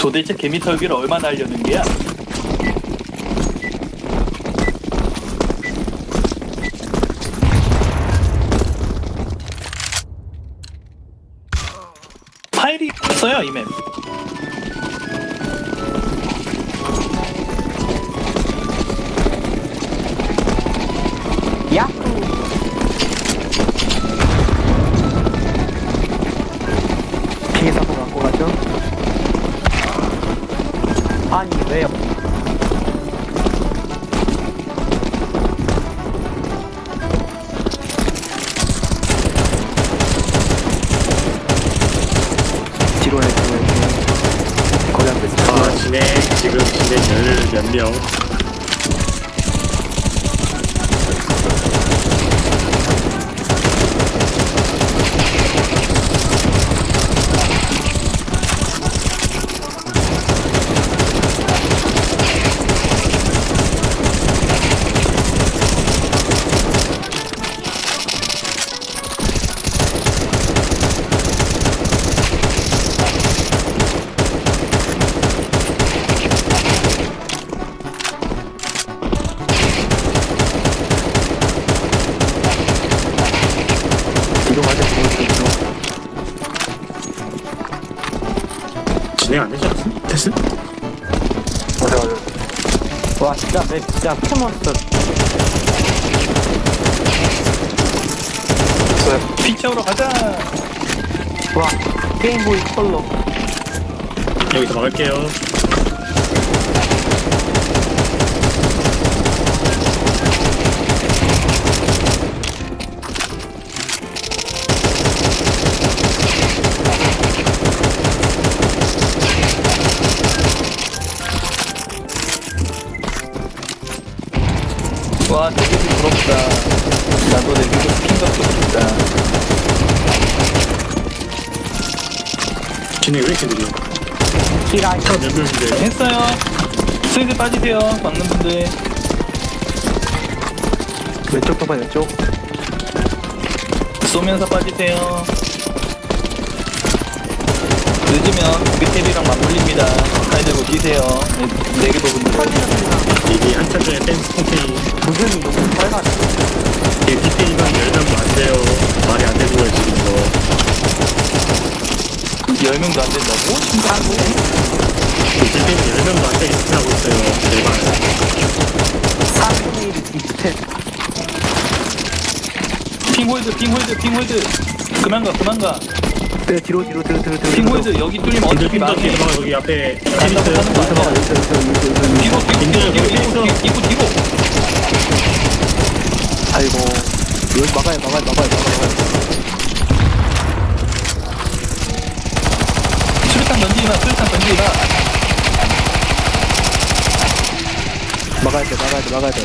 도대체 개미 털기를 얼마나 하려는 게야? 아니 왜요. 뒤로 해 뒤로 해 앞에 있어 아, 진행, 지금 진행 열몇 명. 와 진짜 맵 진짜 포먼스 피 채우러 가자. 와 게임보이 컬러 여기서 막을게요. 와 되게 부럽다. 나도 스킨 갖고 싶다. 진행 왜 이렇게 느려? 키라이 몇 명인데? 했어요. 슬슬 빠지세요. 막는 분들. 왼쪽 봐봐 왼쪽 쏘면서 빠지세요. 늦으면 밑에비랑 맞물립니다. 가위 들고 뛰세요. 네, 네개 부분들. 이게 한참 전에 댄스 콩테이. 무슨 너무 빨갛 이게 디테일만 열명도 안 돼요. 말이 안 되고요, 지금 이거. 열 명도 안 된다고? 그 디테일 열명도 안 되게 디테일하고 있어요. 제발. 3분의 1이 디지털 핑홀드, 핑홀드, 핑홀드. 그만 가, 그만 가. 네 뒤로 뒤로 뒤로 뒤로 뒤로 핑홀드 여기 뚫리면 어차피 망해. 뒤로 가. 여기 앞에 여기서 뒤로, 뒤로, 뒤로, 뒤로, 뒤로, 뒤로, 뒤로, 뒤로. 아이고 여기 막아요 막아요 막아요 막아요 수류탄 던지지 마, 수류탄 던지지 마. 막아야 돼 막아야 돼 막아야 돼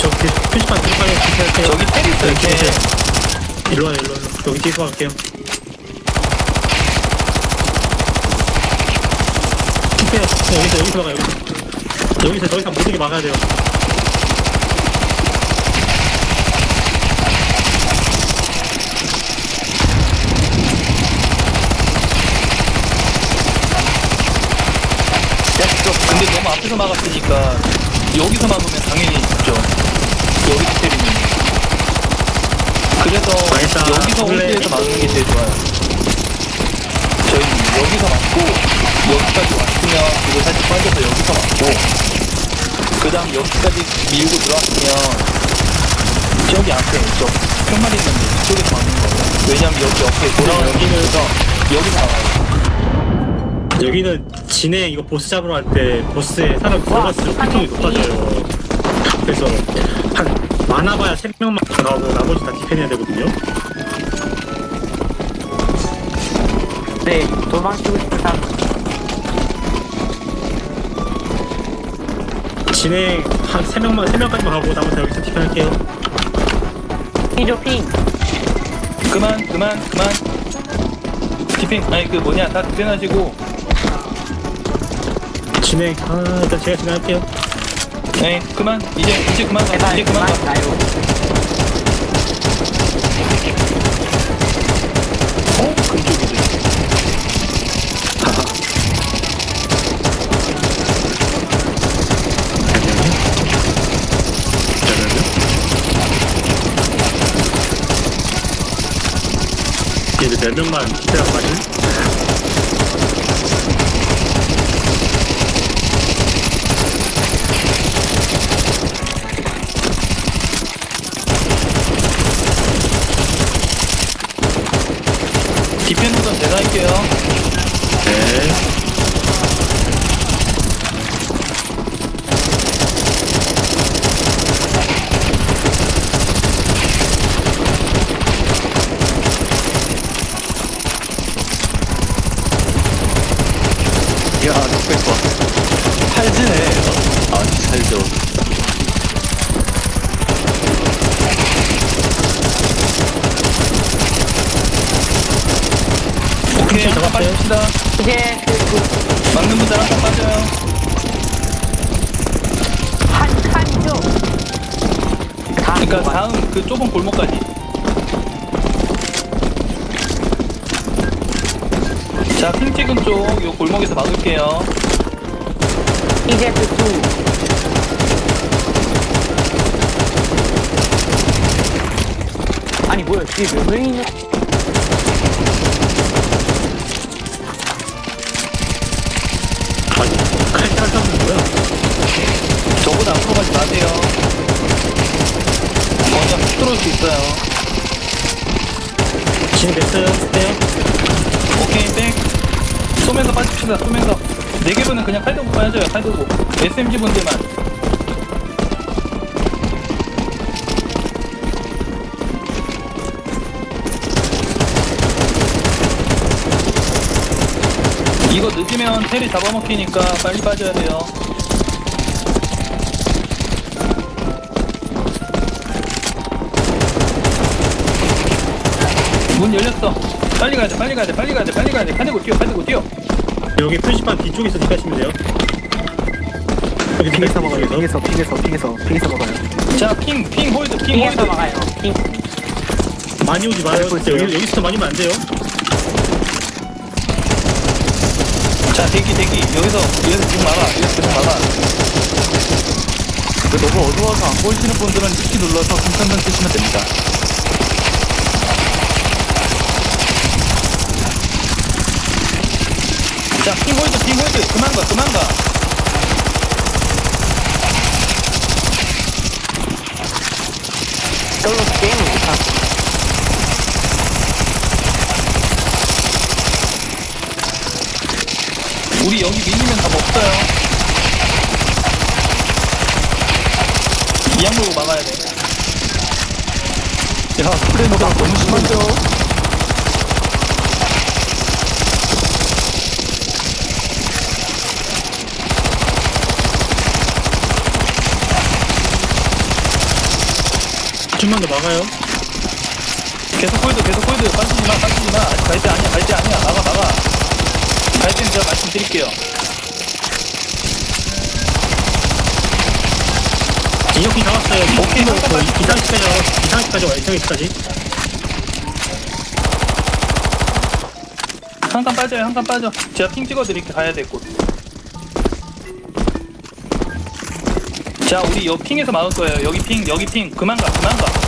저 피- 표지판 들어가요. 디테일할게요. 저기 텔 있어, 이렇게. 일로 와요, 일로 와요. 여기 뒤에서 갈게요. 네, 여기서 여기서 막아요. 여기서 여기서 더 이상 못 오게 막아야 돼요. 근데 너무 앞에서 막았으니까 여기서 막으면 당연히 죽죠. 여기. 그래서 알겠다. 여기서 홀드에서 막는 게 제일 좋아요. 저희는 여기서 막고 여기까지 왔으면 이거 살짝 빠져서 여기서 막고 그 다음 여기까지 밀고 들어왔으면 저기 앞에 저 편말이 있는데 이쪽에서 막는 거예요. 왜냐면 여기 옆에 돌아오는 여기는- 여기서 여기서 막아요. 여기는 진해 이거 보스 잡으러 갈 때 보스에 사람 들어갈수록 피통이 높아져요. 그래서 한 많아봐야 3명만 들어가고 나머지 다 디펜해야 되거든요. 네 도망치고 싶은 사람 진해 한 3명만, 3명까지만 가고 나머지 다 여기서 디펜할게요. 피죠 핑 그만 그만 그만 디펜 아니 그 뭐냐 다 디펜하시고 진행, 아, 일단 제가 진행할게요. 에이 그만. 이제 이제 그만 가 이제 그만 가. 어? 금쪽이지 하하 얘들 몇 명만 기대하고 가지? 할게요. 네. 야, 넉백 봐. 팔지네. 아주 살죠. 오케이, 한번 잡았어요? 빠집시다. 이제 막는 분들 한번 빠져요. 한 칸이죠. 다음 그러니까 거 다음 그 좁은 골목까지. 자, 핑 찍은 쪽, 요 골목에서 막을게요. 이제 그 아니 뭐야 뒤에 몇 명이냐? 진입했어요 네 오케이, 땡. 쏘면서 빠집시다, 쏘면서. 네 개 분은 그냥 칼 들고 빠져요, 칼 들고. SMG 분들만. 이거 늦으면 테리 잡아먹히니까 빨리 빠져야 돼요. 문 열렸어. 빨리 가야 돼, 빨리 가야 돼, 빨리 가야 돼, 빨리 가야 돼. 칼 들고 뛰어, 칼 들고 뛰어. 여기 표지판 뒤쪽에서 뒷가시면 돼요 여기 핑에서 먹어요. 핑에서 핑에서 핑에서 핑에서 먹어요. 자, 핑, 핑 홀드, 핑 홀드. 막아요. 핑. 많이 오지 마요 있어요. 여기, 여기서 많이 오면 안 돼요 자, 대기, 대기. 여기서, 여기서 쭉 막아. 여기서 계속 막아. 그 너무 어두워서 안 보이시는 분들은 이키 눌러서 손전등 쓰시면 됩니다. 자, 핑 홀드, 핑 홀드. 그만 가, 그만 가. 별로 게임을 못하. 우리 여기 밀리면 답 없어요. 이양 물고 막아야 돼. 야, 스프레너가 너무 심한데요? 막아요 계속 홀드, 계속 홀드. 빠지지 마, 빠지지 마. 아직 갈때 아니야, 갈때 아니야. 막아, 막아. 갈 때는 제가 말씀드릴게요. 진혁이 잡았어요 오케이, 잠깐만. 이상식까지 와요 이상식까지 와요 이상식까지 한 칸 빠져요, 한 칸 빠져. 제가 핑 찍어드릴게, 가야 될 곳. 자, 우리 여 핑에서 막을 거예요. 여기 핑, 여기 핑. 그만 가, 그만 가.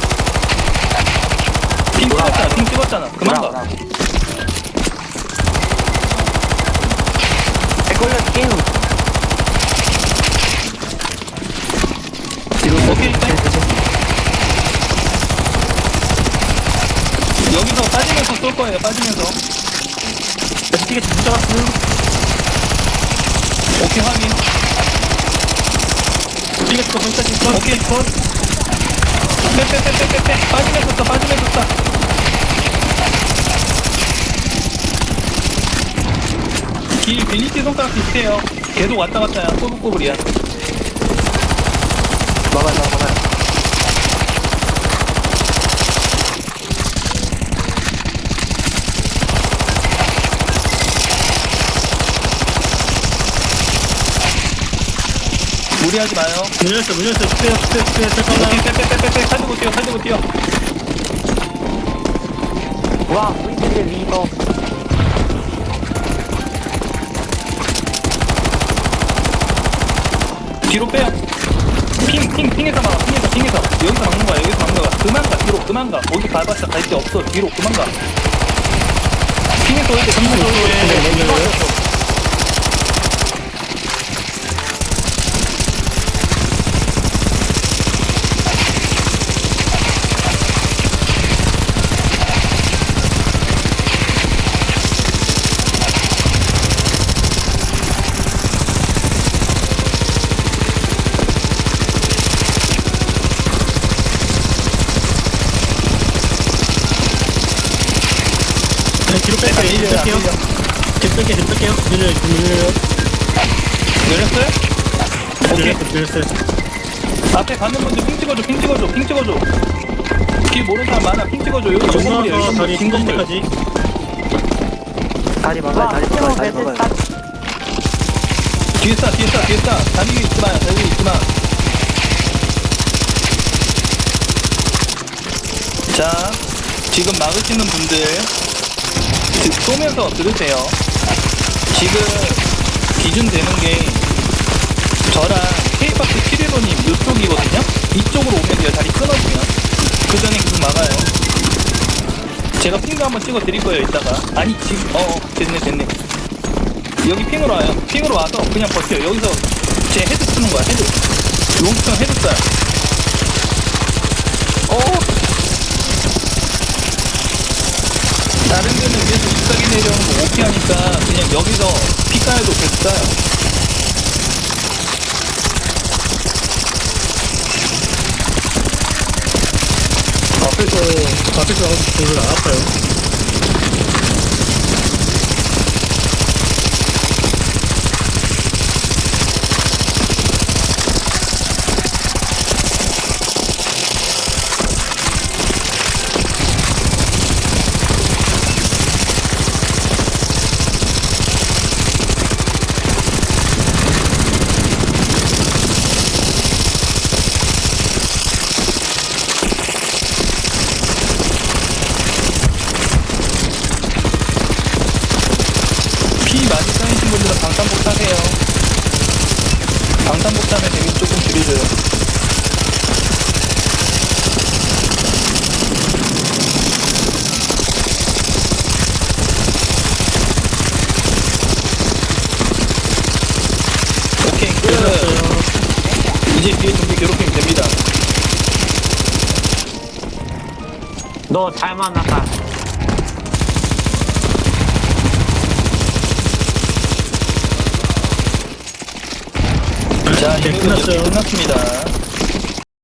핑 찍었잖아, 핑 찍었잖아. 그만 가. 걸려 게임. 오케이, 땡. 여기서 빠지면서 쏠 거예요, 빠지면서. 어떻게 못 잡았어요 오케이, 확인. 핑에서 거기까지 컷 오케이, 컷. 빼빼빼빼빼빼. 빠지면서 쏴, 빠지면서 쏴. 길 빌리티 손가락 비슷해요. 계속 왔다 갔다야. 꼬불꼬불이야. 막아요 막아요. 무리하지 마요. 문 열렸어 문 열렸어 빼요 빼요 빼요 빼요 오케이, 빼빼빼빼빼. 가지고 뛰어, 가지고 뛰어. 와 우리들의 리더. 뒤로 빼요. 핑, 핑, 핑에서 막아, 핑에서, 핑에서. 여기서 막는 거야, 여기서 막는 거야. 그만 가, 뒤로, 그만 가. 거기 가봤자 갈데 없어. 뒤로, 그만 가. 핑에서 올때 전문적으로 네, 뒤로 뺄게요. 뒤로 뺄게요. 뒤로 뺄게요. 뒤로 뺄게요. 밀려요. 뒤로 밀려요. 내렸어요? 오케이 밀렸어요. 밀렸어요. 앞에 가는 분들 핑 찍어줘 핑 찍어줘 핑 찍어줘 길 모르는 사람 많아 핑 찍어줘 여기 정문이야 여기 전방서 정문 다리 긴흰 건물 때까지 다리 막아요 다리 막아요 다리 막아요 뒤에 싸 뒤에 싸 뒤에 싸 달리기 있지마 달리기 있지마 자 지금 막으시는 분들 드- 쏘면서 들으세요 지금 기준 되는 게 저랑 K박스 715님 이쪽이거든요 이쪽으로 오면 돼요 다리 끊어지면 그 전에 계속 막아요 제가 핑도 한번 찍어 드릴 거예요 이따가 아니 지금 어 어, 됐네 됐네 여기 핑으로 와요. 핑으로 와서 그냥 버텨요. 여기서 제 헤드 쓰는 거야, 헤드. 롱스턴 헤드 쏴요. 어? 다른 데는 위에서 잎사귀 내려오는 거 오케이 하니까 그냥 여기서 피카에도 계속 쏴요. 앞에서 앞에서 분들 안 아파요. 피 많이 쌓이신 분들은 방탄복 타세요. 방탄복 타면 데미 조금 줄이줘요. 오케이, 끝. 이제 뒤에 좀비 괴롭히면 됩니다. 너 잘 만났다. 자, 네, 이제 끝났어요. 끝났습니다.